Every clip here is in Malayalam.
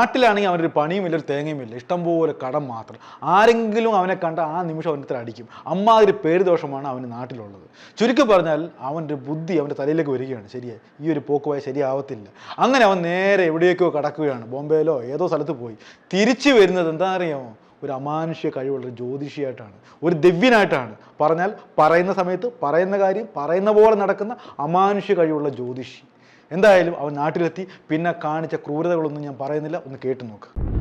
നാട്ടിലാണെങ്കിൽ അവനൊരു പണിയും ഇല്ല ഒരു തേങ്ങയും ഇല്ല. ഇഷ്ടംപോലെ കടം മാത്രം. ആരെങ്കിലും അവനെ കണ്ട ആ നിമിഷം അവന്റെ അടിക്കും. അമ്മാതിരി പേരുദോഷമാണ് അവന് നാട്ടിലുള്ളത്. ചുരുക്കി പറഞ്ഞാൽ അവന്റെ ബുദ്ധി അവന്റെ തലയിലേക്ക് വരികയാണ്. ശരിയായി. ഈ ഒരു പോക്ക് പോയാൽ ശരിയാവത്തില്ല. അങ്ങനെ അവൻ നേരെ എവിടേക്കോ കടക്കുകയാണ്. ബോംബെയിലോ ഏതോ സ്ഥലത്ത് പോയി. തിരിച്ചു വരുന്നത് എന്താ അറിയാമോ? ഒരു അമാനുഷ്യ കഴിവുള്ള ഒരു ജ്യോതിഷിയായിട്ടാണ്. ഒരു ദിവ്യനായിട്ടാണ്. പറഞ്ഞാൽ പറയുന്ന സമയത്ത് പറയുന്ന കാര്യം പറയുന്ന പോലെ നടക്കുന്ന അമാനുഷ്യ കഴിവുള്ള ജ്യോതിഷി. എന്തായാലും അവൻ നാട്ടിലെത്തി. പിന്നെ കാണിച്ച ക്രൂരതകളൊന്നും ഞാൻ പറയുന്നില്ല. ഒന്ന് കേട്ടു നോക്ക്.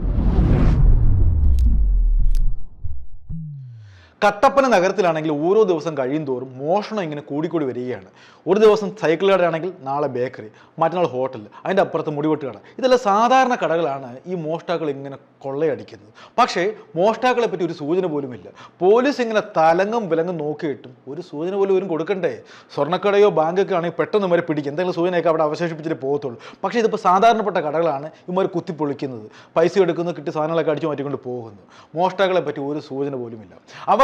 കട്ടപ്പന നഗരത്തിലാണെങ്കിൽ ഓരോ ദിവസം കഴിയും തോറും മോഷണം ഇങ്ങനെ കൂടിക്കൂടി വരികയാണ്. ഒരു ദിവസം സൈക്കിൾ കടയാണെങ്കിൽ നാളെ ബേക്കറി മറ്റന്നാൾ ഹോട്ടൽ അതിന്റെ അപ്പുറത്ത് മുടിവെട്ട് കട. ഇതെല്ലാം സാധാരണ കടകളാണ് ഈ മോഷ്ടാക്കൾ ഇങ്ങനെ കൊള്ളയടിക്കുന്നത്. പക്ഷേ മോഷ്ടാക്കളെ പറ്റി ഒരു സൂചന പോലുമില്ല പോലീസ് ഇങ്ങനെ തലങ്ങും വിലങ്ങും നോക്കിയിട്ടും ഒരു സൂചന പോലും ഇവരും കൊടുക്കണ്ടേ? സ്വർണക്കടയോ ബാങ്കൊക്കെ ആണെങ്കിൽ പെട്ടെന്ന് ഇവരെ പിടിക്കും. എന്തെങ്കിലും സൂചനയൊക്കെ അവിടെ അവശേഷിപ്പിച്ചിട്ട് പോകത്തുള്ളൂ. പക്ഷേ ഇതിപ്പോൾ സാധാരണപ്പെട്ട കടകളാണ് ഇവർ കുത്തിപ്പൊളിക്കുന്നത്. പൈസ എടുക്കുന്നു കിട്ടി സാധനങ്ങളൊക്കെ അടിച്ചു മാറ്റിക്കൊണ്ട് പോകുന്നു. മോഷ്ടാക്കളെ പറ്റി ഒരു സൂചന പോലുമില്ല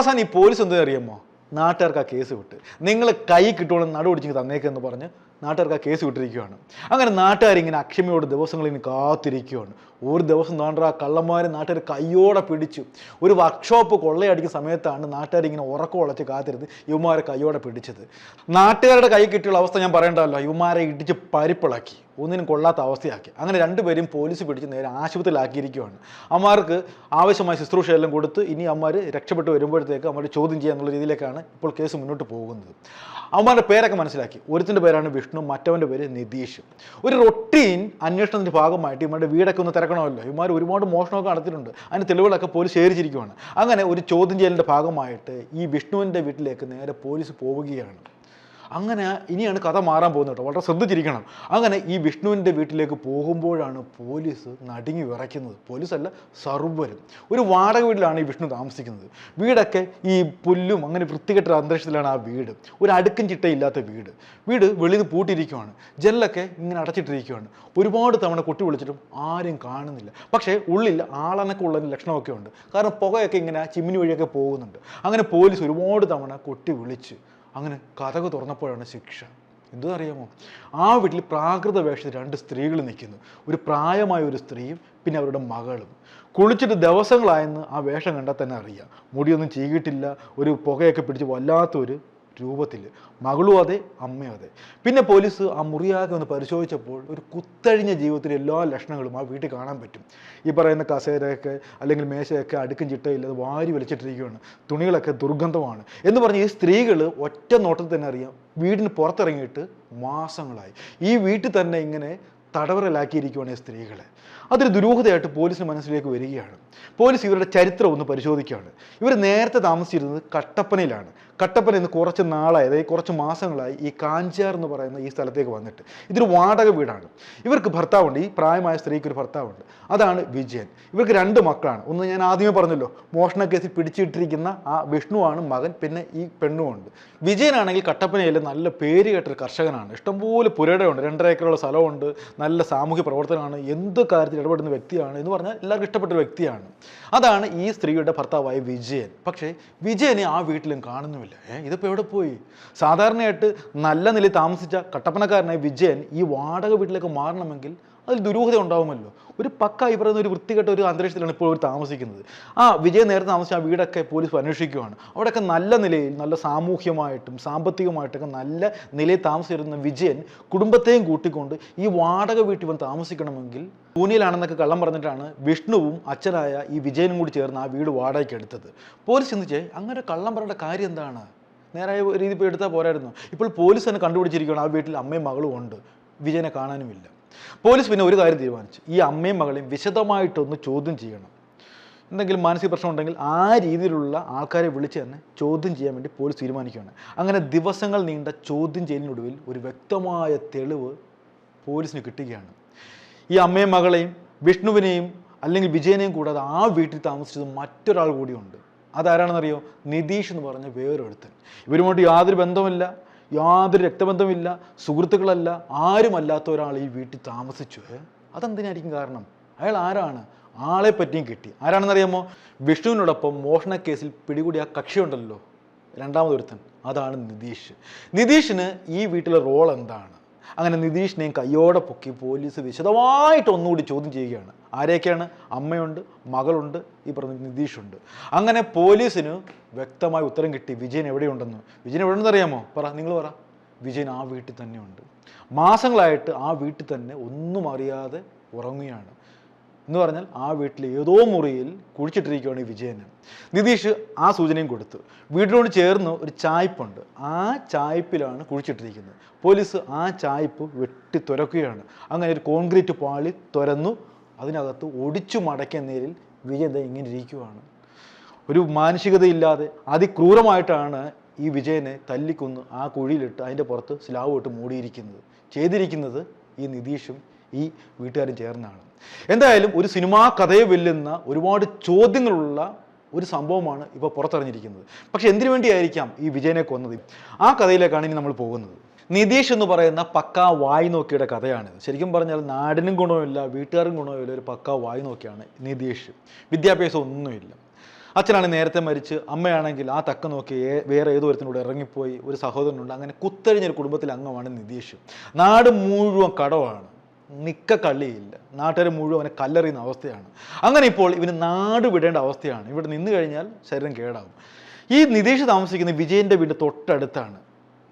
അവസാനം ഈ പോലീസ് എന്തെന്ന് അറിയുമോ? നാട്ടുകാർക്ക് ആ കേസ് വിട്ട്. നിങ്ങൾ കൈ കിട്ടുകൊണ്ട് നടുപിടിച്ച് തന്നേക്കെന്ന് പറഞ്ഞ് നാട്ടുകാർക്ക് ആ കേസ് വിട്ടിരിക്കുകയാണ്. അങ്ങനെ നാട്ടുകാരിങ്ങനെ അക്ഷമയോട് ദിവസങ്ങൾ ഇങ്ങനെ കാത്തിരിക്കുകയാണ്. ഒരു ദിവസം നാണ്ട ആ കള്ളന്മാരെ നാട്ടുകാർ കയ്യോടെ പിടിച്ചു. ഒരു വർക്ക്ഷോപ്പ് കൊള്ളയടിക്കുന്ന സമയത്താണ് നാട്ടുകാർ ഇങ്ങനെ ഉറക്കം ഉളച്ച് കാത്തിരുന്ന് യുവമാരെ കയ്യോടെ പിടിച്ചത്. നാട്ടുകാരുടെ കൈ കിട്ടിയുള്ള അവസ്ഥ ഞാൻ പറയണ്ടല്ലോ യുവമാരെ ഇടിച്ച് പരിപ്പിളക്കി. ഒന്നിനും കൊള്ളാത്ത അവസ്ഥയാക്കി. അങ്ങനെ രണ്ടുപേരും പോലീസ് പിടിച്ച് നേരെ ആശുപത്രിയിലാക്കിയിരിക്കുകയാണ്. അമ്മമാർക്ക് ആവശ്യമായ ശുശ്രൂഷ എല്ലാം കൊടുത്ത് ഇനി അമ്മമാർ രക്ഷപ്പെട്ട് വരുമ്പോഴത്തേക്ക് അമ്മമാർ ചോദ്യം ചെയ്യാന്നുള്ള രീതിയിലേക്കാണ് ഇപ്പോൾ കേസ് മുന്നോട്ട് പോകുന്നത്. അമ്മമാരുടെ പേരൊക്കെ മനസ്സിലാക്കി. ഒരുത്തിന്റെ പേരാണ് വിഷ്ണു. മറ്റവന്റെ പേര് നിതീഷ്. ഒരു റൊട്ടീൻ അന്വേഷണത്തിന്റെ ഭാഗമായിട്ട് ഇവരുടെ വീടൊക്കെ ഒന്ന് തിരക്കണമല്ലോ. ഇവന്മാർ ഒരുപാട് മോഷണമൊക്കെ നടത്തിയിട്ടുണ്ട്. അതിന് തെളിവുകളൊക്കെ പോലീസ് ശേഖരിച്ചിരിക്കുകയാണ് അങ്ങനെ ഒരു ചോദ്യം ചെയ്യലിന്റെ ഭാഗമായിട്ട് ഈ വിഷ്ണുവിന്റെ വീട്ടിലേക്ക് നേരെ പോലീസ് പോവുകയാണ്. അങ്ങനെ ഇനിയാണ് കഥ മാറാൻ പോകുന്നത് കേട്ടോ. വളരെ ശ്രദ്ധിച്ചിരിക്കണം. അങ്ങനെ ഈ വിഷ്ണുവിന്റെ വീട്ടിലേക്ക് പോകുമ്പോഴാണ് പോലീസ് നടുങ്ങി വിറയ്ക്കുന്നത്. പോലീസല്ല സർവരും. ഒരു വാടക വീട്ടിലാണ് ഈ വിഷ്ണു താമസിക്കുന്നത്. വീടൊക്കെ ഈ പുല്ലും അങ്ങനെ വൃത്തികെട്ട അന്തരീക്ഷത്തിലാണ് ആ വീട്. ഒരു അടുക്കും ചിട്ടയില്ലാത്ത വീട്. വീട് വെളിയിൽ നിന്ന് പൂട്ടിയിരിക്കുവാണ്. ജെല്ലൊക്കെ ഇങ്ങനെ അടച്ചിട്ടിരിക്കുകയാണ് ഒരുപാട് തവണ കൊട്ടി വിളിച്ചിട്ടും ആരും കാണുന്നില്ല. പക്ഷേ ഉള്ളിൽ ആളനൊക്കെ ഉള്ളതിന് ലക്ഷണമൊക്കെ ഉണ്ട് കാരണം പുകയൊക്കെ ഇങ്ങനെ ചിമ്മിനി വഴിയൊക്കെ പോകുന്നുണ്ട്. അങ്ങനെ പോലീസ് ഒരുപാട് തവണ കൊട്ടി വിളിച്ച് അങ്ങനെ കഥക് തുറന്നപ്പോഴാണ് ശിക്ഷ. എന്തെന്നറിയാമോ? ആ വീട്ടിൽ പ്രാകൃത വേഷത്തിൽ രണ്ട് സ്ത്രീകൾ നിൽക്കുന്നു. ഒരു പ്രായമായ ഒരു സ്ത്രീയും പിന്നെ അവരുടെ മകളും. കുളിച്ചിട്ട് ദിവസങ്ങളായെന്ന് ആ വേഷം കണ്ടാൽ തന്നെ അറിയാം. മുടിയൊന്നും ചീകിട്ടില്ല ഒരു പുകയൊക്കെ പിടിച്ച് വല്ലാത്തൊരു രൂപത്തിൽ. മകളും അതെ അമ്മയും അതെ. പിന്നെ പോലീസ് ആ മുറിയാകെ ഒന്ന് പരിശോധിച്ചപ്പോൾ ഒരു കുത്തഴിഞ്ഞ ജീവിതത്തിലെ എല്ലാ ലക്ഷണങ്ങളും ആ വീട്ടിൽ കാണാൻ പറ്റും. ഈ പറയുന്ന കസേരയൊക്കെ അല്ലെങ്കിൽ മേശയൊക്കെ അടുക്കും ചിട്ടയില്ലാതെ വാരി വലിച്ചിട്ടിരിക്കുകയാണ്. തുണികളൊക്കെ ദുർഗന്ധമാണ്. എന്ന് പറഞ്ഞ് ഈ സ്ത്രീകൾ ഒറ്റ നോട്ടത്തിൽ തന്നെ അറിയാം വീടിന് പുറത്തിറങ്ങിയിട്ട് മാസങ്ങളായി. ഈ വീട്ടിൽ തന്നെ ഇങ്ങനെ തടവറലാക്കിയിരിക്കുകയാണ് ഈ സ്ത്രീകളെ. അതൊരു ദുരൂഹതയായിട്ട് പോലീസിന് മനസ്സിലേക്ക് വരികയാണ്. പോലീസ് ഇവരുടെ ചരിത്രം ഒന്ന് പരിശോധിക്കുകയാണ്. ഇവർ നേരത്തെ താമസിച്ചിരുന്നത് കട്ടപ്പനയിലാണ്. കട്ടപ്പന ഇന്ന് കുറച്ച് നാളായി അതായത് കുറച്ച് മാസങ്ങളായി ഈ കാഞ്ചാർ എന്ന് പറയുന്ന ഈ സ്ഥലത്തേക്ക് വന്നിട്ട്. ഇതൊരു വാടക വീടാണ്. ഇവർക്ക് ഭർത്താവുണ്ട്. ഈ പ്രായമായ സ്ത്രീക്ക് ഒരു ഭർത്താവുണ്ട്. അതാണ് വിജയൻ. ഇവർക്ക് രണ്ട് മക്കളാണ്. ഒന്ന് ഞാൻ ആദ്യമേ പറഞ്ഞല്ലോ മോഷണ കേസിൽ പിടിച്ചിട്ടിരിക്കുന്ന ആ വിഷ്ണുവാണ് മകൻ പിന്നെ ഈ പെണ്ണുമുണ്ട്. വിജയനാണെങ്കിൽ കട്ടപ്പനയിലെ നല്ല പേര് കേട്ടൊരു കർഷകനാണ്. ഇഷ്ടംപോലെ പുരടയുണ്ട് രണ്ടര ഏക്കറുള്ള സ്ഥലമുണ്ട്. നല്ല സാമൂഹ്യ പ്രവർത്തനമാണ്. എന്ത് കാര്യത്തിൽ ഇടപെടുന്ന വ്യക്തിയാണ് എന്ന് പറഞ്ഞാൽ എല്ലാവർക്കും ഇഷ്ടപ്പെട്ട വ്യക്തിയാണ്. അതാണ് ഈ സ്ത്രീയുടെ ഭർത്താവായ വിജയൻ. പക്ഷേ വിജയനെ ആ വീട്ടിലും കാണുന്നുമില്ല. ഏ ഇതിപ്പോൾ എവിടെ പോയി? സാധാരണയായിട്ട് നല്ല നിലയിൽ താമസിച്ച കട്ടപ്പനക്കാരനായ വിജയൻ ഈ വാടക വീട്ടിലേക്ക് മാറണമെങ്കിൽ അതിൽ ദുരൂഹത ഉണ്ടാവുമല്ലോ. ഒരു പക്ക ഈ പറയുന്ന ഒരു വൃത്തികെട്ട ഒരു അന്തരീക്ഷത്തിലാണ് ഇപ്പോൾ അവർ താമസിക്കുന്നത്. ആ വിജയ നേരത്തെ താമസിച്ച ആ വീടൊക്കെ പോലീസ് അന്വേഷിക്കുകയാണ് അവിടെയൊക്കെ നല്ല നിലയിൽ നല്ല സാമൂഹ്യമായിട്ടും സാമ്പത്തികമായിട്ടൊക്കെ നല്ല നിലയിൽ താമസിച്ചിരുന്ന വിജയൻ കുടുംബത്തെയും കൂട്ടിക്കൊണ്ട് ഈ വാടക വീട്ടിൽ വന്ന് താമസിക്കണമെങ്കിൽ പൂനെയിലാണെന്നൊക്കെ കള്ളം പറഞ്ഞിട്ടാണ് വിഷ്ണുവും അച്ഛനായ ഈ വിജയനും കൂടി ചേർന്ന് ആ വീട് വാടകയ്ക്ക് എടുത്തത്. പോലീസ് ചിന്തിച്ചേ അങ്ങനെ കള്ളം പറയേണ്ട കാര്യം എന്താണ്? നേരായ രീതി പോയി എടുത്താൽ പോരായിരുന്നു. ഇപ്പോൾ പോലീസ് തന്നെ കണ്ടുപിടിച്ചിരിക്കുകയാണ് ആ വീട്ടിൽ അമ്മയും മകളും ഉണ്ട്. വിജയനെ കാണാനുമില്ല. പോലീസ് പിന്നെ ഒരു കാര്യം തീരുമാനിച്ചു. ഈ അമ്മയും മകളെയും വിശദമായിട്ടൊന്ന് ചോദ്യം ചെയ്യണം. എന്തെങ്കിലും മാനസിക പ്രശ്നം ഉണ്ടെങ്കിൽ ആ രീതിയിലുള്ള ആൾക്കാരെ വിളിച്ച് തന്നെ ചോദ്യം ചെയ്യാൻ വേണ്ടി പോലീസ് തീരുമാനിക്കുകയാണ്. അങ്ങനെ ദിവസങ്ങൾ നീണ്ട ചോദ്യം ചെയ്യലിനൊടുവിൽ ഒരു വ്യക്തമായ തെളിവ് പോലീസിന് കിട്ടുകയാണ്. ഈ അമ്മയും മകളെയും വിഷ്ണുവിനെയും അല്ലെങ്കിൽ വിജയനെയും കൂടാതെ ആ വീട്ടിൽ താമസിച്ചത് മറ്റൊരാൾ കൂടിയുണ്ട്. അതാരാണെന്നറിയോ? നിതീഷ് എന്ന് പറഞ്ഞ വേറൊരുത്തൻ. ഇവരുമായിട്ട് യാതൊരു ബന്ധമില്ല യാതൊരു രക്തബന്ധമില്ല സുഹൃത്തുക്കളല്ല ആരുമല്ലാത്ത ഒരാൾ ഈ വീട്ടിൽ താമസിച്ചു? അതെന്തിനായിരിക്കും കാരണം? അയാൾ ആരാണ്? ആളെ പറ്റിയും കിട്ടി. ആരാണെന്നറിയാമോ? വിഷ്ണുവിനോടൊപ്പം മോഷണ കേസിൽ പിടികൂടിയ ആ കക്ഷിയുണ്ടല്ലോ. രണ്ടാമതൊരുത്തൻ. അതാണ് നിതീഷ്. നിതീഷിന് ഈ വീട്ടിലെ റോൾ എന്താണ്? അങ്ങനെ നിതീഷിനെയും കയ്യോടെ പൊക്കി പോലീസ് വിശദമായിട്ട് ഒന്നുകൂടി ചോദ്യം ചെയ്യുകയാണ്. ആരെയൊക്കെയാണ്? അമ്മയുണ്ട് മകളുണ്ട് ഈ പറഞ്ഞ നിതീഷുണ്ട്. അങ്ങനെ പോലീസിന് വ്യക്തമായ ഉത്തരം കിട്ടി വിജയൻ എവിടെയുണ്ടെന്ന്. വിജയൻ എവിടെയുണ്ടെന്ന് അറിയാമോ? പറ നിങ്ങൾ പറ. വിജയൻ ആ വീട്ടിൽ തന്നെയുണ്ട്. മാസങ്ങളായിട്ട് ആ വീട്ടിൽ തന്നെ ഒന്നും അറിയാതെ ഉറങ്ങുകയാണ്. എന്ന് പറഞ്ഞാൽ ആ വീട്ടിൽ ഏതോ മുറിയിൽ കുഴിച്ചിട്ടിരിക്കുകയാണ് ഈ വിജയന് നിതീഷ് ആ സൂചനയും കൊടുത്തു. വീടിനോട് ചേർന്ന് ഒരു ചായ്പുണ്ട്. ആ ചായ്പിലാണ് കുഴിച്ചിട്ടിരിക്കുന്നത്. പോലീസ് ആ ചായ്പ് വെട്ടി തുരക്കുകയാണ്. അങ്ങനെ ഒരു കോൺക്രീറ്റ് പാളി തുരന്നു. അതിനകത്ത് ഒടിച്ചു മടക്കിയ നേരിൽ വിജയൻ ഇങ്ങനെ ഇരിക്കുകയാണ് ഒരു മാനസികതയില്ലാതെ അതിക്രൂരമായിട്ടാണ് ഈ വിജയനെ തല്ലിക്കൊന്ന് ആ കുഴിയിലിട്ട് അതിന്റെ പുറത്ത് സ്ലാവ് ഇട്ട് മൂടിയിരിക്കുന്നത്. ചെയ്തിരിക്കുന്നത് ഈ നിതീഷും ഈ വീട്ടുകാരും ചേർന്നാണ്. എന്തായാലും ഒരു സിനിമാ കഥയെ വെല്ലുന്ന ഒരുപാട് ചോദ്യങ്ങളുള്ള ഒരു സംഭവമാണ് ഇപ്പോൾ പുറത്തറിഞ്ഞിരിക്കുന്നത് പക്ഷെ എന്തിനു വേണ്ടിയായിരിക്കാം ഈ വിജയനെ കൊന്നത്? ആ കഥയിലേക്കാണ് ഇനി നമ്മൾ പോകുന്നത്. നിതീഷ് എന്ന് പറയുന്ന പക്ക വായി നോക്കിയുടെ കഥയാണിത് ശരിക്കും പറഞ്ഞാൽ നാടിനും ഗുണമില്ല വീട്ടുകാർക്കും ഗുണമില്ല ഒരു പക്ക വായി നോക്കിയാണ് നിതീഷ്. വിദ്യാഭ്യാസം ഒന്നുമില്ല. അച്ഛനാണ് നേരത്തെ മരിച്ച് അമ്മയാണെങ്കിൽ ആ തക്ക നോക്കി വേറെ ഏതോ ഒരുത്തിനോട് ഇറങ്ങിപ്പോയി ഒരു സഹോദരനുണ്ട്. അങ്ങനെ കുത്തഴിഞ്ഞൊരു കുടുംബത്തിലെ അംഗമാണ് നിതീഷ്. നാട് മുഴുവൻ കടവാണ്. നിക്ക കള്ളിയില്ല. നാട്ടുകാർ മുഴുവൻ അവനെ കല്ലെറിയുന്ന അവസ്ഥയാണ്. അങ്ങനെ ഇപ്പോൾ ഇവന് നാട് വിടേണ്ട അവസ്ഥയാണ്. ഇവിടെ നിന്ന് കഴിഞ്ഞാൽ ശരീരം കേടാവും. ഈ നിതീഷ് താമസിക്കുന്ന വിജയന്റെ വീട് തൊട്ടടുത്താണ്.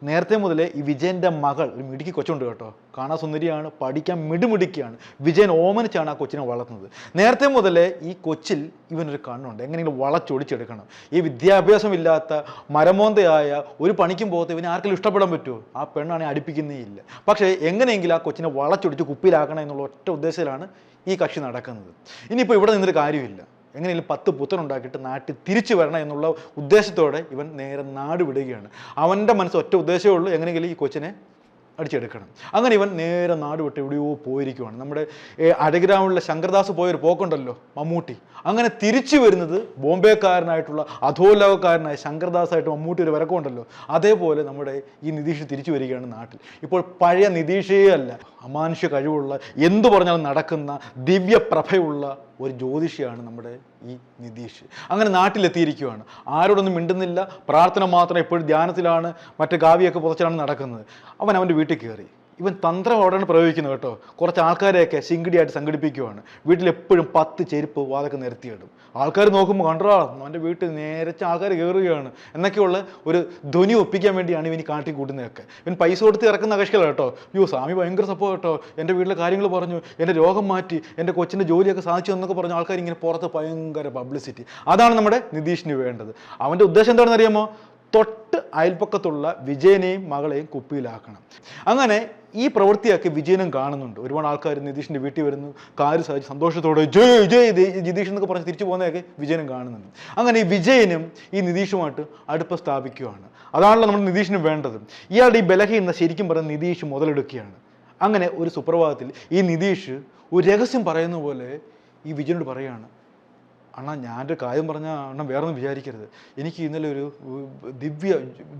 നേരത്തെ മുതലേ ഈ വിജയന്റെ മകൾ ഒരു മിടുക്കി കൊച്ചുണ്ട് കേട്ടോ. കാണാൻ സുന്ദരിയാണ് പഠിക്കാൻ മിടുമിടുക്കിയാണ്. വിജയൻ ഓമനിച്ചാണ് ആ കൊച്ചിനെ വളർത്തുന്നത്. നേരത്തെ മുതലേ ഈ കൊച്ചിൽ ഇവനൊരു കണ്ണുണ്ട്. എങ്ങനെയെങ്കിലും വളച്ചൊടിച്ചെടുക്കണം. ഈ വിദ്യാഭ്യാസമില്ലാത്ത മരമോന്തയായ ഒരു പണിക്കും പോകത്ത് ഇവനെ ആർക്കെങ്കിലും ഇഷ്ടപ്പെടാൻ പറ്റുമോ? ആ പെണ്ണാണെങ്കിൽ അടുപ്പിക്കുന്നേ ഇല്ല. പക്ഷേ എങ്ങനെയെങ്കിലും ആ കൊച്ചിനെ വളച്ചൊടിച്ച് കുപ്പിയിലാക്കണം എന്നുള്ള ഒറ്റ ഉദ്ദേശത്തിലാണ് ഈ കക്ഷി നടക്കുന്നത്. ഇനിയിപ്പോൾ ഇവിടെ നിന്നൊരു കാര്യമില്ല. എങ്ങനെയെങ്കിലും പത്ത് പുത്തൻ ഉണ്ടാക്കിയിട്ട് നാട്ടിൽ തിരിച്ചു വരണം എന്നുള്ള ഉദ്ദേശത്തോടെ ഇവൻ നേരെ നാട് വിടുകയാണ്. അവന്റെ മനസ്സ് ഒറ്റ ഉദ്ദേശമേ ഉള്ളൂ എങ്ങനെയെങ്കിലും ഈ കൊച്ചിനെ അടിച്ചെടുക്കണം. അങ്ങനെ ഇവൻ നേരെ നാട് വിട്ട് എവിടെയോ പോയിരിക്കുവാണ്. നമ്മുടെ ഏ, അരഗ്രാമിലുള്ള ശങ്കർദാസ് പോയൊരു പോക്കുണ്ടല്ലോ മമ്മൂട്ടി. അങ്ങനെ തിരിച്ചു വരുന്നത് ബോംബെക്കാരനായിട്ടുള്ള അധോലോകക്കാരനായ ശങ്കർദാസായിട്ട് മമ്മൂട്ടി ഒരു വരക്കമുണ്ടല്ലോ. അതേപോലെ നമ്മുടെ ഈ നിതീഷ് തിരിച്ചു വരികയാണ് നാട്ടിൽ. ഇപ്പോൾ പഴയ നിതീഷേ അല്ല. അമാനുഷ്യ കഴിവുള്ള എന്തു പറഞ്ഞാലും നടക്കുന്ന ദിവ്യപ്രഭയുള്ള ഒരു ജ്യോതിഷിയാണ് നമ്മുടെ ഈ നിതീഷ്. അങ്ങനെ നാട്ടിലെത്തിയിരിക്കുകയാണ് ആരോടൊന്നും മിണ്ടുന്നില്ല. പ്രാർത്ഥന മാത്രം എപ്പോഴും ധ്യാനത്തിലാണ്. മറ്റു കാവ്യൊക്കെ പുതച്ചിലാണ് നടക്കുന്നത്. അവൻ അവന്റെ വീട്ടിൽ കയറി. ഇവൻ തന്ത്രം അവിടെയാണ് പ്രയോഗിക്കുന്നത് കേട്ടോ. കുറച്ച് ആൾക്കാരെയൊക്കെ ശിങ്കിടിയായിട്ട് സംഘടിപ്പിക്കുവാണ്. വീട്ടിലെപ്പോഴും പത്ത് ചെരുപ്പ് വാതൊക്കെ നിരത്തിയിടും. ആൾക്കാർ നോക്കുമ്പോൾ കണ്ടോ അവന്റെ വീട്ടിൽ നേരച്ച ആൾക്കാർ കയറുകയാണ് എന്നൊക്കെയുള്ള ഒരു ധ്വനി ഒപ്പിക്കാൻ വേണ്ടിയാണ് ഇവൻ കാട്ടി കൂട്ടുന്നതൊക്കെ. ഇവൻ പൈസ കൊടുത്ത് ഇറക്കുന്ന കക്ഷികളാണ് കേട്ടോ. അയ്യോ സ്വാമി ഭയങ്കര സപ്പോർട്ട് കേട്ടോ. എന്റെ വീട്ടിലെ കാര്യങ്ങൾ പറഞ്ഞു എന്റെ രോഗം മാറ്റി എന്റെ കൊച്ചിന്റെ ജോലിയൊക്കെ സാധിച്ചു എന്നൊക്കെ പറഞ്ഞു ആൾക്കാർ ഇങ്ങനെ പുറത്ത് ഭയങ്കര പബ്ലിസിറ്റി അതാണ് നമ്മുടെ നിതീഷിന് വേണ്ടത്. അവന്റെ ഉദ്ദേശം എന്താണെന്ന് അറിയാമോ തൊട്ട് അയൽപ്പക്കത്തുള്ള വിജയനെയും മകളെയും കുപ്പിയിലാക്കണം. അങ്ങനെ ഈ പ്രവൃത്തിയൊക്കെ വിജയനും കാണുന്നുണ്ട്. ഒരുപാട് ആൾക്കാർ നിതീഷിന്റെ വീട്ടിൽ വരുന്നു. കാര് സഹിച്ച് സന്തോഷത്തോടെ ജയ് ജയ് നിതീഷ് എന്നൊക്കെ പറഞ്ഞ് തിരിച്ചു പോകുന്നതൊക്കെ വിജയനും കാണുന്നുണ്ട്. അങ്ങനെ ഈ വിജയനും ഈ നിതീഷുമായിട്ട് അടുപ്പം സ്ഥാപിക്കുകയാണ്. അതാണല്ലോ നമ്മൾ നിതീഷിന് വേണ്ടത്. ഇയാളുടെ ഈ ബലഹീനത ശരിക്കും പറഞ്ഞ നിതീഷ് മുതലെടുക്കുകയാണ്. അങ്ങനെ ഒരു സുപ്രഭാതത്തിൽ ഈ നിതീഷ് ഒരു രഹസ്യം പറയുന്ന പോലെ ഈ വിജയനോട് പറയുകയാണ് അണ്ണാ ഞാനൊരു കാര്യം പറഞ്ഞാൽ അണ്ണൻ വേറൊന്നും വിചാരിക്കരുത്. എനിക്ക് ഇന്നലെ ഒരു ദിവ്യ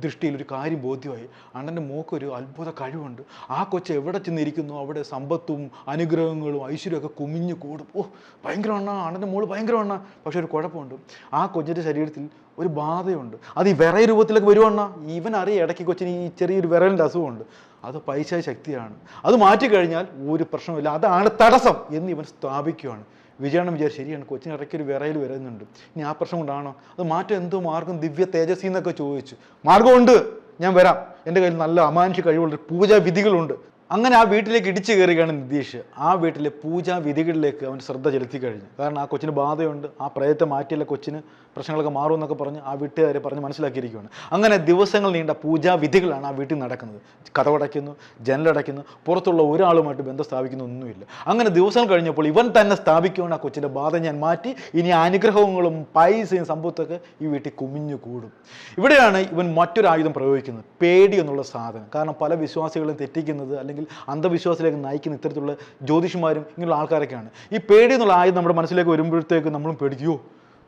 ദൃഷ്ടിയിൽ ഒരു കാര്യം ബോധ്യമായി. അണ്ണന്റെ മോക്കൊരു അത്ഭുത കഴിവുണ്ട്. ആ കൊച്ച് എവിടെ ചെന്നിരിക്കുന്നു? അവിടെ സമ്പത്തും അനുഗ്രഹങ്ങളും ഐശ്വര്യമൊക്കെ കുമിഞ്ഞു കൂടും. ഓ ഭയങ്കര അണ്ണ അണ്ണന്റെ മോൾ ഭയങ്കര അണ്ണ. പക്ഷെ ഒരു കുഴപ്പമുണ്ട്. ആ കൊച്ചിന്റെ ശരീരത്തിൽ ഒരു ബാധയുണ്ട്. അത് ഈ വിറയ രൂപത്തിലൊക്കെ വരുവണ്ണ ഇവൻ അറിയ ഇടയ്ക്ക് കൊച്ചിന് ഈ ചെറിയൊരു വിറലിന്റെ അസുഖമുണ്ട്. അത് പൈശാ ശക്തിയാണ്. അത് മാറ്റിക്കഴിഞ്ഞാൽ ഒരു പ്രശ്നമില്ല അതാണ് തടസ്സം എന്ന് ഇവൻ സ്ഥാപിക്കുകയാണ് വിജയണ്ണം വിചാരിച്ചു ശരിയാണ് കൊച്ചിന് ഇടയ്ക്ക് ഒരു വിറയിൽ വരുന്നുണ്ട്. ഇനി ആ പ്രശ്നം കൊണ്ടാണോ? അത് മാറ്റം എന്തോ മാർഗം? ദിവ്യ തേജസ്സിന്നൊക്കെ ചോദിച്ചു. മാർഗമുണ്ട് ഞാൻ വരാം. എന്റെ കയ്യിൽ നല്ല അമാനുഷ്യ കഴിവുള്ള പൂജാ വിധികളുണ്ട് അങ്ങനെ ആ വീട്ടിലേക്ക് ഇടിച്ചു കയറുകയാണ് നിതീഷ്. ആ വീട്ടിലെ പൂജാ വിധികളിലേക്ക് അവൻ ശ്രദ്ധ ചെലുത്തി കഴിഞ്ഞു. കാരണം ആ കൊച്ചിന് ബാധയുണ്ട് ആ പ്രയത്തെ മാറ്റിയല്ല കൊച്ചിന് പ്രശ്നങ്ങളൊക്കെ മാറുമെന്നൊക്കെ പറഞ്ഞ് ആ വീട്ടുകാരെ പറഞ്ഞ് മനസ്സിലാക്കിയിരിക്കുകയാണ് അങ്ങനെ ദിവസങ്ങൾ നീണ്ട പൂജാ വിധികളാണ് ആ വീട്ടിൽ നടക്കുന്നത്. കഥവടയ്ക്കുന്നു ജനലടയ്ക്കുന്നു പുറത്തുള്ള ഒരാളുമായിട്ട് ബന്ധം സ്ഥാപിക്കുന്ന ഒന്നുമില്ല അങ്ങനെ ദിവസങ്ങൾ കഴിഞ്ഞപ്പോൾ ഇവൻ തന്നെ സ്ഥാപിക്കുകയാണ് ആ കൊച്ചിന്റെ ബാധ ഞാൻ മാറ്റി. ഇനി അനുഗ്രഹങ്ങളും പൈസയും സമ്പത്തൊക്കെ ഈ വീട്ടിൽ കുമിഞ്ഞു കൂടും ഇവിടെയാണ് ഇവൻ മറ്റൊരു ആയുധം പ്രയോഗിക്കുന്നത്. പേടി എന്നുള്ള സാധനം. കാരണം പല വിശ്വാസികളും തെറ്റിക്കുന്നത് അല്ലെങ്കിൽ അന്ധവിശ്വാസത്തിലേക്ക് നയിക്കുന്ന ഇത്തരത്തിലുള്ള ജ്യോതിഷന്മാരും ഇങ്ങനെയുള്ള ആൾക്കാരൊക്കെയാണ്. ഈ പേടി എന്നുള്ള ആയുധം നമ്മുടെ മനസ്സിലേക്ക് വരുമ്പോഴത്തേക്ക് നമ്മളും പേടിക്കുമോ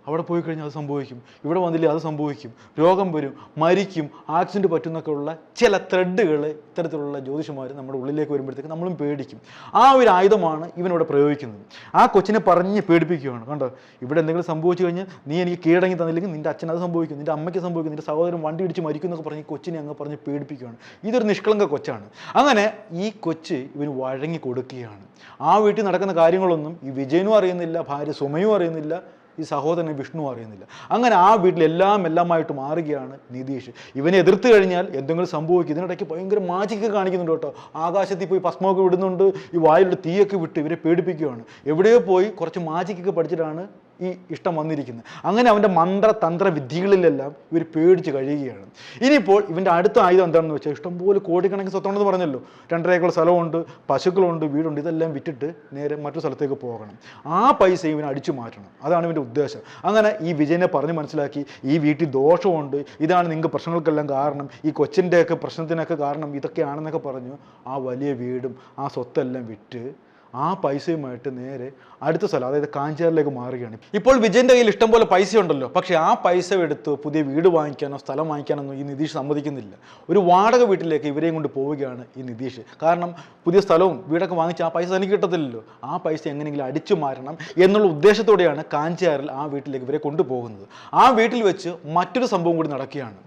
അവിടെ പോയി കഴിഞ്ഞാൽ അത് സംഭവിക്കും. ഇവിടെ വന്നില്ലേ അത് സംഭവിക്കും. രോഗം വരും മരിക്കും ആക്സിഡന്റ് പറ്റുന്നൊക്കെ ഉള്ള ചില ത്രെഡുകൾ ഇത്തരത്തിലുള്ള ജ്യോതിഷന്മാർ നമ്മുടെ ഉള്ളിലേക്ക് വരുമ്പോഴത്തേക്ക് നമ്മളും പേടിക്കും. ആ ഒരു ആയുധമാണ് ഇവനിവിടെ പ്രയോഗിക്കുന്നത്. ആ കൊച്ചിനെ പറഞ്ഞ് പേടിപ്പിക്കുകയാണ്. കണ്ടോ? ഇവിടെ എന്തെങ്കിലും സംഭവിച്ചു കഴിഞ്ഞാൽ നീ എനിക്ക് കീഴടങ്ങി തന്നില്ലെങ്കിൽ നിന്റെ അച്ഛൻ അത് സംഭവിക്കും നിന്റെ അമ്മയ്ക്ക് സംഭവിക്കും നിന്റെ സഹോദരൻ വണ്ടി ഇടിച്ച് മരിക്കും എന്നൊക്കെ പറഞ്ഞ് കൊച്ചിനെ അങ്ങ് പറഞ്ഞ് പേടിപ്പിക്കുകയാണ്. ഇതൊരു നിഷ്കളങ്ക കൊച്ചാണ്. അങ്ങനെ ഈ കൊച്ച് ഇവന് വഴങ്ങി കൊടുക്കുകയാണ്. ആ വീട്ടിൽ നടക്കുന്ന കാര്യങ്ങളൊന്നും ഈ വിജയനും അറിയുന്നില്ല ഭാര്യ സുമയും അറിയുന്നില്ല ഈ സഹോദരനെ വിഷ്ണു അറിയുന്നില്ല. അങ്ങനെ ആ വീട്ടിൽ എല്ലാം എല്ലാമായിട്ട് മാറുകയാണ് നിതീഷ്. ഇവനെ എതിർത്ത് കഴിഞ്ഞാൽ എന്തെങ്കിലും സംഭവിക്കും. ഇതിനിടയ്ക്ക് ഭയങ്കര മാജിക് കാണിക്കുന്നുണ്ട് കേട്ടോ. ആകാശത്തിൽ പോയി ഭസ്മമൊക്കെ വിടുന്നുണ്ട്. ഈ വായിലുള്ള തീയൊക്കെ വിട്ട് ഇവരെ പേടിപ്പിക്കുകയാണ്. എവിടെയോ പോയി കുറച്ച് മാജിക്കൊക്കെ പഠിച്ചിട്ടാണ് ഈ ഇഷ്ടം വന്നിരിക്കുന്നത് അങ്ങനെ അവന്റെ മന്ത്രതന്ത്ര വിദ്യകളിലെല്ലാം ഇവർ പേടിച്ച് കഴിയുകയാണ്. ഇനിയിപ്പോൾ ഇവന്റെ അടുത്ത ആയുധം എന്താണെന്ന് വെച്ചാൽ ഇഷ്ടംപോലെ കോടിക്കണക്കിന് സ്വത്തുണ്ടെന്ന് പറഞ്ഞല്ലോ. രണ്ടര സ്ഥലമുണ്ട് പശുക്കളുണ്ട് വീടുണ്ട്. ഇതെല്ലാം വിറ്റിട്ട് നേരെ മറ്റു സ്ഥലത്തേക്ക് പോകണം. ആ പൈസ ഇവനെ അടിച്ചു മാറ്റണം. അതാണ് ഇവന്റെ ഉദ്ദേശം. അങ്ങനെ ഈ വിജയനെ പറഞ്ഞ് മനസ്സിലാക്കി ഈ വീട്ടിൽ ദോഷമുണ്ട്. ഇതാണ് നിങ്ങൾക്ക് പ്രശ്നങ്ങൾക്കെല്ലാം കാരണം. ഈ കൊച്ചിന്റെയൊക്കെ പ്രശ്നത്തിനൊക്കെ കാരണം ഇതൊക്കെയാണെന്നൊക്കെ പറഞ്ഞു ആ വലിയ വീടും ആ സ്വത്തെല്ലാം വിറ്റ് ആ പൈസയുമായിട്ട് നേരെ അടുത്ത സ്ഥലം അതായത് കാഞ്ചാറിലേക്ക് മാറുകയാണ്. ഇപ്പോൾ വിജയന്റെ കയ്യിൽ ഇഷ്ടംപോലെ പൈസ ഉണ്ടല്ലോ പക്ഷേ ആ പൈസ എടുത്ത് പുതിയ വീട് വാങ്ങിക്കാനോ സ്ഥലം വാങ്ങിക്കാനോ ഈ നിതീഷ് സമ്മതിക്കുന്നില്ല. ഒരു വാടക വീട്ടിലേക്ക് ഇവരെയും കൊണ്ട് പോവുകയാണ് ഈ നിതീഷ്. കാരണം പുതിയ സ്ഥലവും വീടൊക്കെ വാങ്ങിച്ച് ആ പൈസ തനിക്ക് കിട്ടത്തില്ലല്ലോ. ആ പൈസ എങ്ങനെയെങ്കിലും അടിച്ചു മാറ്റണം എന്നുള്ള ഉദ്ദേശത്തോടെയാണ് കാഞ്ചാറിൽ ആ വീട്ടിലേക്ക് ഇവരെ കൊണ്ടുപോകുന്നത്. ആ വീട്ടിൽ വെച്ച് മറ്റൊരു സംഭവം കൂടി നടക്കുകയാണ്.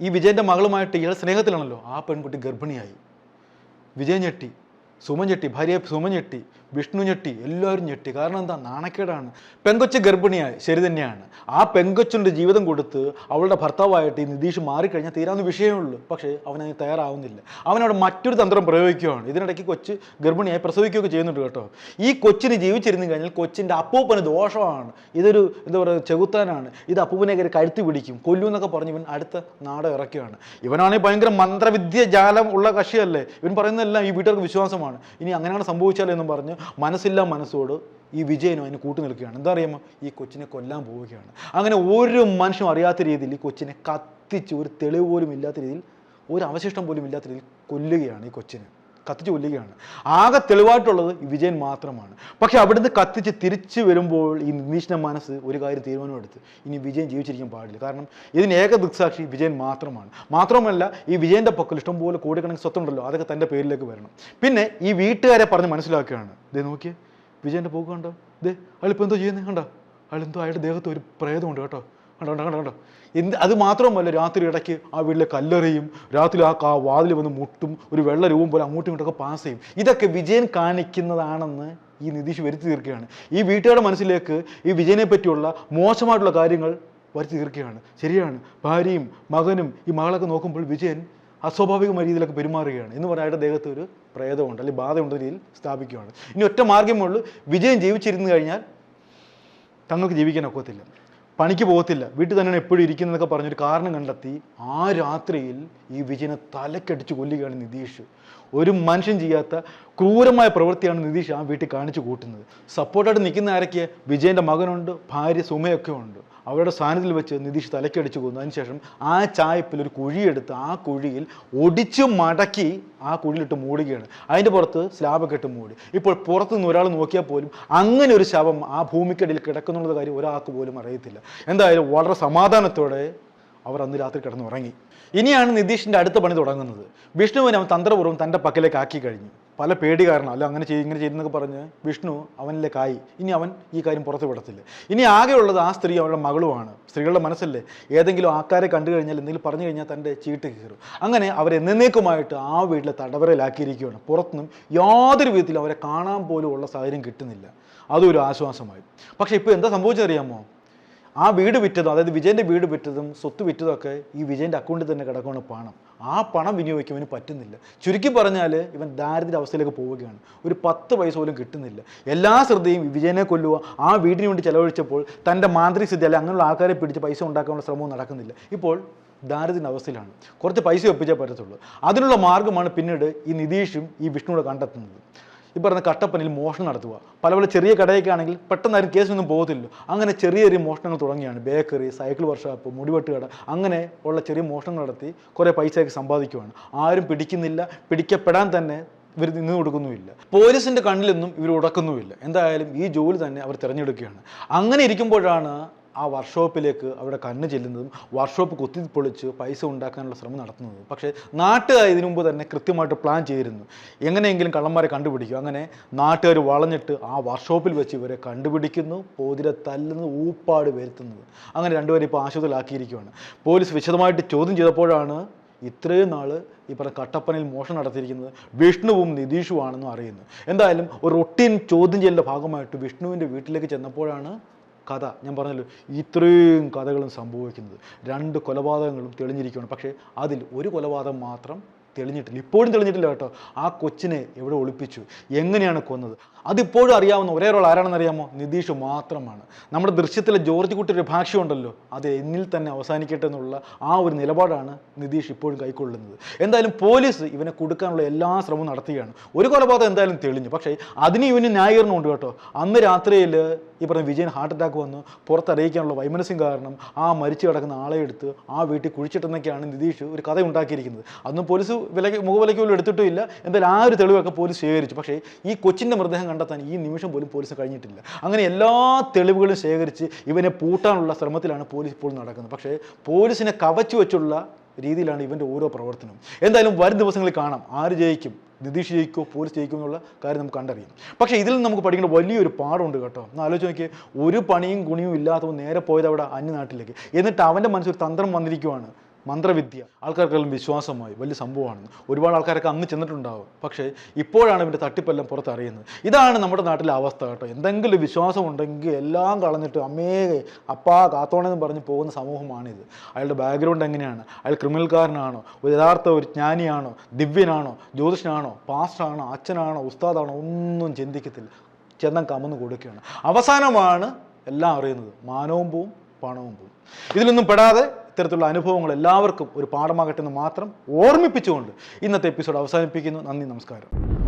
ഈ വിജയന്റെ മകളുമായിട്ട് ഇയാൾ സ്നേഹത്തിലാണല്ലോ. ആ പെൺകുട്ടി ഗർഭിണിയായി. വിജയ് ഞെട്ടി. സുമൻ ഞെട്ടി ഭാര്യയെ സുമൻ ഞെട്ടി വിഷ്ണു ഞെട്ടി എല്ലാവരും ഞെട്ടി. കാരണം എന്താ? നാണക്കേടാണ്. പെങ്കൊച്ച് ഗർഭിണിയായി ശരി തന്നെയാണ്. ആ പെങ്കൊച്ചിന്റെ ജീവിതം കൊടുത്ത് അവളുടെ ഭർത്താവായിട്ട് ഈ നിതീഷ് മാറിക്കഴിഞ്ഞാൽ തീരാവുന്ന വിഷയമുള്ളൂ. പക്ഷേ അവനതിന് തയ്യാറാവുന്നില്ല. അവനവിടെ മറ്റൊരു തന്ത്രം പ്രയോഗിക്കുകയാണ്. ഇതിനിടയ്ക്ക് കൊച്ച് ഗർഭിണിയായി പ്രസവിക്കുകയൊക്കെ ചെയ്യുന്നുണ്ട് കേട്ടോ. ഈ കൊച്ചിന് ജീവിച്ചിരുന്നു കഴിഞ്ഞാൽ കൊച്ചിന്റെ അപ്പൂപ്പന് ദോഷമാണ്. ഇതൊരു എന്താ പറയുക ചെകുത്താനാണ്. ഇത് അപ്പൂപ്പനെ കയറി കഴുത്തി പിടിക്കും. കൊല്ലു എന്നൊക്കെ പറഞ്ഞ് ഇവൻ അടുത്ത നാടകം ഇറക്കുകയാണ്. ഇവനാണെങ്കിൽ ഭയങ്കര മന്ത്രവിദ്യ ജാലം ഉള്ള കക്ഷിയല്ലേ? ഇവൻ പറയുന്നതെല്ലാം ഈ വീട്ടുകാർക്ക് വിശ്വാസമാണ്. ഇനി അങ്ങനെയാണ് സംഭവിച്ചാലേ എന്നും പറഞ്ഞ് മനസ്സില്ലാ മനസ്സോട് ഈ വിജയനും അതിന് കൂട്ടു നിൽക്കുകയാണ്. എന്താ അറിയുമോ? ഈ കൊച്ചിനെ കൊല്ലാൻ പോവുകയാണ്. അങ്ങനെ ഒരു മനുഷ്യനും അറിയാത്ത രീതിയിൽ ഈ കൊച്ചിനെ കത്തിച്ച് ഒരു തെളിവ് പോലും ഇല്ലാത്ത രീതിയിൽ ഒരു അവശിഷ്ടം പോലും ഇല്ലാത്ത രീതിയിൽ കൊല്ലുകയാണ് ഈ കൊച്ചിനെ. കത്തിച്ച് കൊല്ലുകയാണ്. ആകെ തെളിവായിട്ടുള്ളത് വിജയൻ മാത്രമാണ്. പക്ഷെ അവിടുന്ന് കത്തിച്ച് തിരിച്ചു വരുമ്പോൾ ഈ നിതീഷിന്റെ മനസ്സ് ഒരു കാര്യം തീരുമാനമെടുത്ത് ഇനി വിജയൻ ജീവിച്ചിരിക്കാൻ പാടില്ല. കാരണം ഇതിന് ഏക ദൃക്സാക്ഷി വിജയൻ മാത്രമാണ്. മാത്രമല്ല ഈ വിജയന്റെ പക്കൽ ഇഷ്ടംപോലെ കോടിക്കണക്കിന് സ്വത്തുണ്ടല്ലോ അതൊക്കെ തന്റെ പേരിലേക്ക് വരണം. പിന്നെ ഈ വീട്ടുകാരെ പറഞ്ഞ് മനസ്സിലാക്കുകയാണ്. ദേ നോക്കിയേ വിജയന്റെ പോക്ക് കണ്ടോ? ദേ അയാളിപ്പോൾ എന്തോ ചെയ്യുന്നേ കണ്ടോ? അയാൾ എന്തോ അയാളുടെ ദേഹത്ത് ഒരു പ്രേതമുണ്ട് കേട്ടോ. കണ്ടോ കണ്ടോ കണ്ടോ? എന്ത് അത് മാത്രമല്ല രാത്രി ഇടയ്ക്ക് ആ വീട്ടിലെ കല്ലെറിയും രാത്രി ആ കാ വാതിൽ വന്ന് മുട്ടും ഒരു വെള്ള രൂപം പോലെ അങ്ങോട്ടും ഇങ്ങോട്ടൊക്കെ പാസ് ചെയ്യും. ഇതൊക്കെ വിജയൻ കാണിക്കുന്നതാണെന്ന് ഈ നിതീഷ് വരുത്തി തീർക്കുകയാണ്. ഈ വീട്ടുകാരുടെ മനസ്സിലേക്ക് ഈ വിജയനെ പറ്റിയുള്ള മോശമായിട്ടുള്ള കാര്യങ്ങൾ വരുത്തി തീർക്കുകയാണ്. ശരിയാണ്. ഭാര്യയും മകനും ഈ മകളൊക്കെ നോക്കുമ്പോൾ വിജയൻ അസ്വാഭാവികമായ രീതിയിലൊക്കെ പെരുമാറുകയാണ് എന്ന് പറഞ്ഞാൽ അയാളുടെ ദേഹത്ത് ഒരു പ്രേതമുണ്ട് അല്ലെങ്കിൽ ബാധയുണ്ട് രീതിയിൽ സ്ഥാപിക്കുകയാണ്. ഇനി ഒറ്റ മാർഗമേ ഉള്ളൂ. വിജയൻ ജീവിച്ചിരുന്നു കഴിഞ്ഞാൽ തങ്ങൾക്ക് ജീവിക്കാൻ ഒക്കത്തില്ല. പണിക്ക് പോകത്തില്ല. വീട്ടിൽ തന്നെയാണ് എപ്പോഴും ഇരിക്കുന്നതൊക്കെ പറഞ്ഞൊരു കാരണം കണ്ടെത്തി ആ രാത്രിയിൽ ഈ വിജയനെ തലക്കടിച്ച് കൊല്ലുകയാണ് നിതീഷ്. ഒരു മനുഷ്യൻ ചെയ്യാത്ത ക്രൂരമായ പ്രവൃത്തിയാണ് നിതീഷ് ആ വീട്ടിൽ കാണിച്ചു കൂട്ടുന്നത്. സപ്പോർട്ടായിട്ട് നിൽക്കുന്ന ആരൊക്കെ വിജയന്റെ മകനുണ്ട് ഭാര്യ സുമയൊക്കെ ഉണ്ട്. അവരുടെ സാന്നിധ്യത്തിൽ വെച്ച് നിതീഷ് തലക്കടിച്ചു കൊന്നു. അതിനുശേഷം ആ ചായപ്പിൽ ഒരു കുഴിയെടുത്ത് ആ കുഴിയിൽ ഒടിച്ചു മടക്കി ആ കുഴിയിലിട്ട് മൂടുകയാണ്. അതിന്റെ പുറത്ത് സ്ലാബൊക്കെ ഇട്ട് മൂടി. ഇപ്പോൾ പുറത്തു നിന്ന് ഒരാൾ നോക്കിയാൽ പോലും അങ്ങനെ ഒരു ശവം ആ ഭൂമിക്കടിയിൽ കിടക്കുന്നുള്ള കാര്യം ഒരാൾക്ക് പോലും അറിയത്തില്ല. എന്തായാലും വളരെ സമാധാനത്തോടെ അവർ അന്ന് രാത്രി കിടന്നുറങ്ങി. ഇനിയാണ് നിതീഷിന്റെ അടുത്ത പണി തുടങ്ങുന്നത്. വിഷ്ണുവിനെ അവൻ തന്ത്രപൂർവം തന്റെ പക്കലേക്ക് ആക്കി കഴിഞ്ഞു. പല പേടി കാരണം അല്ല അങ്ങനെ ചെയ്യും ഇങ്ങനെ ചെയ്യുന്നൊക്കെ പറഞ്ഞ് വിഷ്ണു അവനിലേക്കായി. ഇനി അവൻ ഈ കാര്യം പുറത്തു വിടത്തില്ല. ഇനി ആകെയുള്ളത് ആ സ്ത്രീ അവളുടെ മകളുമാണ്. സ്ത്രീകളുടെ മനസ്സല്ലേ? ഏതെങ്കിലും ആൾക്കാരെ കണ്ടു കഴിഞ്ഞാൽ എന്തെങ്കിലും പറഞ്ഞു കഴിഞ്ഞാൽ തന്റെ ചീട്ട് കീറും. അങ്ങനെ അവരെ എന്നേക്കുമായിട്ട് ആ വീട്ടിലെ തടവറയിലാക്കിയിരിക്കുകയാണ്. പുറത്തുനിന്നും യാതൊരു വിധത്തിലും അവരെ കാണാൻ പോലും ഉള്ള സാഹചര്യം കിട്ടുന്നില്ല. അതൊരു ആശ്വാസമായി. പക്ഷേ ഇപ്പോൾ എന്താ സംഭവിച്ചറിയാമോ ആ വീട് വിറ്റതും അതായത് വിജയന്റെ വീട് വിറ്റതും സ്വത്ത് വിറ്റതൊക്കെ ഈ വിജയന്റെ അക്കൗണ്ടിൽ തന്നെ കിടക്കുന്ന പണം. ആ പണം വിനിയോഗിക്കുവാൻ പറ്റുന്നില്ല. ചുരുക്കി പറഞ്ഞാൽ ഇവൻ ദാരിദ്ര്യ അവസ്ഥയിലേക്ക് പോവുകയാണ്. ഒരു പത്ത് പൈസ പോലും കിട്ടുന്നില്ല. എല്ലാ ശ്രദ്ധയും വിജയനെ കൊല്ലുക ആ വീടിന് വേണ്ടി ചെലവഴിച്ചപ്പോൾ തന്റെ മാന്ത്രിക സ്ഥിതി അല്ലെങ്കിൽ അങ്ങനെയുള്ള ആൾക്കാരെ പിടിച്ച് പൈസ ഉണ്ടാക്കാനുള്ള ശ്രമവും നടക്കുന്നില്ല. ഇപ്പോൾ ദാരിദ്ര്യ അവസ്ഥയിലാണ്. കുറച്ച് പൈസ ഒപ്പിച്ചേ പറ്റത്തുള്ളൂ. അതിനുള്ള മാർഗമാണ് പിന്നീട് ഈ നിതീഷും ഈ വിഷ്ണുവിടെ കണ്ടെത്തുന്നത്. ഈ പറഞ്ഞ കട്ടപ്പനയിൽ മോഷണം നടത്തുക. പല പല ചെറിയ കടയൊക്കെ ആണെങ്കിൽ പെട്ടെന്ന് ആരും കേസിനൊന്നും പോകത്തില്ല അങ്ങനെ ചെറിയ ചെറിയ മോഷണങ്ങൾ തുടങ്ങിയാണ്. ബേക്കറി സൈക്കിൾ വർക്ക്ഷോപ്പ് മുടിവെട്ട് കട അങ്ങനെ ഉള്ള ചെറിയ മോഷണങ്ങൾ നടത്തി കുറേ പൈസയൊക്കെ സമ്പാദിക്കുവാണ്. ആരും പിടിക്കുന്നില്ല. പിടിക്കപ്പെടാൻ തന്നെ ഇവർ നിന്ന് കൊടുക്കുന്നുമില്ല. പോലീസിന്റെ കണ്ണിലൊന്നും ഇവർ ഉടക്കുന്നുമില്ല. എന്തായാലും ഈ ജോലി തന്നെ അവർ തിരഞ്ഞെടുക്കുകയാണ്. അങ്ങനെ ഇരിക്കുമ്പോഴാണ് ആ വർക്ക്ഷോപ്പിലേക്ക് അവിടെ കണ്ണ് ചെല്ലുന്നതും വർക്ക്ഷോപ്പ് കുത്തിപ്പൊളിച്ച് പൈസ ഉണ്ടാക്കാനുള്ള ശ്രമം നടത്തുന്നതും. പക്ഷേ നാട്ടുകാർ ഇതിനു മുമ്പ് തന്നെ കൃത്യമായിട്ട് പ്ലാൻ ചെയ്തിരുന്നു. എങ്ങനെയെങ്കിലും കള്ളന്മാരെ കണ്ടുപിടിക്കും. അങ്ങനെ നാട്ടുകാർ വളഞ്ഞിട്ട് ആ വർക്ക്ഷോപ്പിൽ വെച്ച് ഇവരെ കണ്ടുപിടിക്കുന്നു പോതിരെ തല്ലുന്നു ഊപ്പാട് വരുത്തുന്നത്. അങ്ങനെ രണ്ടുപേരും ഇപ്പോൾ ആശുപത്രിയിലാക്കിയിരിക്കുകയാണ് പോലീസ് വിശദമായിട്ട് ചോദ്യം ചെയ്തപ്പോഴാണ് ഇത്രയും നാൾ ഈ പറഞ്ഞ കട്ടപ്പനയിൽ മോഷണം നടത്തിയിരിക്കുന്നത് വിഷ്ണുവും നിതീഷുമാണെന്നും അറിയുന്നു എന്തായാലും ഒരു റൊട്ടീൻ ചോദ്യം ചെയ്യലിന്റെ ഭാഗമായിട്ട് വിഷ്ണുവിന്റെ വീട്ടിലേക്ക് ചെന്നപ്പോഴാണ് കഥ. ഞാൻ പറഞ്ഞല്ലോ ഇത്രയും കഥകളും സംഭവിക്കുന്നത്. രണ്ട് കൊലപാതകങ്ങളും തെളിഞ്ഞിരിക്കുകയാണ്. പക്ഷേ അതിൽ ഒരു കൊലപാതകം മാത്രം തെളിഞ്ഞിട്ടില്ല. ഇപ്പോഴും തെളിഞ്ഞിട്ടില്ല കേട്ടോ. ആ കൊച്ചിനെ എവിടെ ഒളിപ്പിച്ചു? എങ്ങനെയാണ് കൊന്നത്? അതിപ്പോഴും അറിയാവുന്ന ഒരേ ഒരാൾ ആരാണെന്ന് അറിയാമോ? നിതീഷ് മാത്രമാണ്. നമ്മുടെ ദൃശ്യത്തിലെ ജോർജ് ഒരു ഭാഷയുണ്ടല്ലോ അത് എന്നിൽ തന്നെ അവസാനിക്കട്ടെ എന്നുള്ള ആ ഒരു നിലപാടാണ് നിതീഷ് ഇപ്പോഴും കൈക്കൊള്ളുന്നത്. എന്തായാലും പോലീസ് ഇവനെ കൊടുക്കാനുള്ള എല്ലാ ശ്രമവും നടത്തുകയാണ്. ഒരു കൊലപാതകം എന്തായാലും തെളിഞ്ഞു. പക്ഷേ അതിന് ഇവന് ന്യായീകരണമുണ്ട് കേട്ടോ. അന്ന് രാത്രിയിൽ ഈ പറഞ്ഞ വിജയൻ ഹാർട്ട് അറ്റാക്ക് വന്ന് പുറത്തറിയിക്കാനുള്ള വൈമനസ്യം കാരണം ആ മരിച്ചു കിടക്കുന്ന ആളെ എടുത്ത് ആ വീട്ടിൽ കുഴിച്ചിട്ടെന്നൊക്കെയാണ് നിതീഷ് ഒരു കഥ ഉണ്ടാക്കിയിരിക്കുന്നത്. അന്നും പോലീസ് വിലക്ക് മുഖവിലയ്ക്ക് പോലും എടുത്തിട്ടും ഇല്ല എന്തായാലും ആ ഒരു തെളിവൊക്കെ പോലീസ് ശേഖരിച്ചു. പക്ഷേ ഈ കൊച്ചിന്റെ മൃതദേഹം കണ്ടെത്താൻ ഈ നിമിഷം പോലും പോലീസ് കഴിഞ്ഞിട്ടില്ല. അങ്ങനെ എല്ലാ തെളിവുകളും ശേഖരിച്ച് ഇവനെ പൂട്ടാനുള്ള ശ്രമത്തിലാണ് പോലീസ് ഇപ്പോൾ നടക്കുന്നത്. പക്ഷേ പോലീസിനെ കവച്ചു വെച്ചുള്ള രീതിയിലാണ് ഇവന്റെ ഓരോ പ്രവർത്തനം. എന്തായാലും വരും ദിവസങ്ങളിൽ കാണാം. ആര് ജയിക്കും? നിതീഷ് ജയിക്കോ പോലീസ് ജയിക്കോ എന്നുള്ള കാര്യം നമുക്ക് കണ്ടറിയാം. പക്ഷേ ഇതിൽ നിന്ന് നമുക്ക് പഠിക്കേണ്ട വലിയൊരു പാടുണ്ട് കേട്ടോ. ഒന്ന് ആലോചിച്ച് നോക്കി ഒരു പണിയും ഗുണിയും ഇല്ലാത്തവൻ നേരെ പോയത് അവിടെ അന്യനാട്ടിലേക്ക്. എന്നിട്ട് അവന്റെ മനസ്സിൽ തന്ത്രം വന്നിരിക്കുവാണ്. മന്ത്രവിദ്യ. ആൾക്കാർക്കെല്ലാം വിശ്വാസമായി. വലിയ സംഭവമാണെന്ന് ഒരുപാട് ആൾക്കാരൊക്കെ അന്ന് ചെന്നിട്ടുണ്ടാവും. പക്ഷേ ഇപ്പോഴാണ് ഇവന്റെ തട്ടിപ്പെല്ലാം പുറത്തറിയുന്നത്. ഇതാണ് നമ്മുടെ നാട്ടിലെ അവസ്ഥ കേട്ടോ. എന്തെങ്കിലും വിശ്വാസം ഉണ്ടെങ്കിൽ എല്ലാം കളഞ്ഞിട്ട് അമ്മേ അപ്പാ കാത്തോണെന്ന് പറഞ്ഞ് പോകുന്ന സമൂഹമാണിത്. അയാളുടെ ബാക്ക്ഗ്രൗണ്ട് എങ്ങനെയാണ്? അയാൾ ക്രിമിനൽക്കാരനാണോ? ഒരു യഥാർത്ഥ ഒരു ജ്ഞാനിയാണോ? ദിവ്യനാണോ? ജ്യോതിഷനാണോ? പാസ്റ്ററാണോ? അച്ഛനാണോ? ഉസ്താദാണോ? ഒന്നും ചിന്തിക്കത്തില്ല. ചെന്നം കമന്ന് കൊടുക്കുകയാണ്. അവസാനമാണ് എല്ലാം അറിയുന്നത്. മാനവും പോവും പണവും പോവും. ഇതിലൊന്നും പെടാതെ ഇത്തരത്തിലുള്ള അനുഭവങ്ങൾ എല്ലാവർക്കും ഒരു പാഠമാകട്ടെ എന്ന് മാത്രം ഓർമ്മിപ്പിച്ചുകൊണ്ട് ഇന്നത്തെ എപ്പിസോഡ് അവസാനിപ്പിക്കുന്നു. നന്ദി നമസ്കാരം.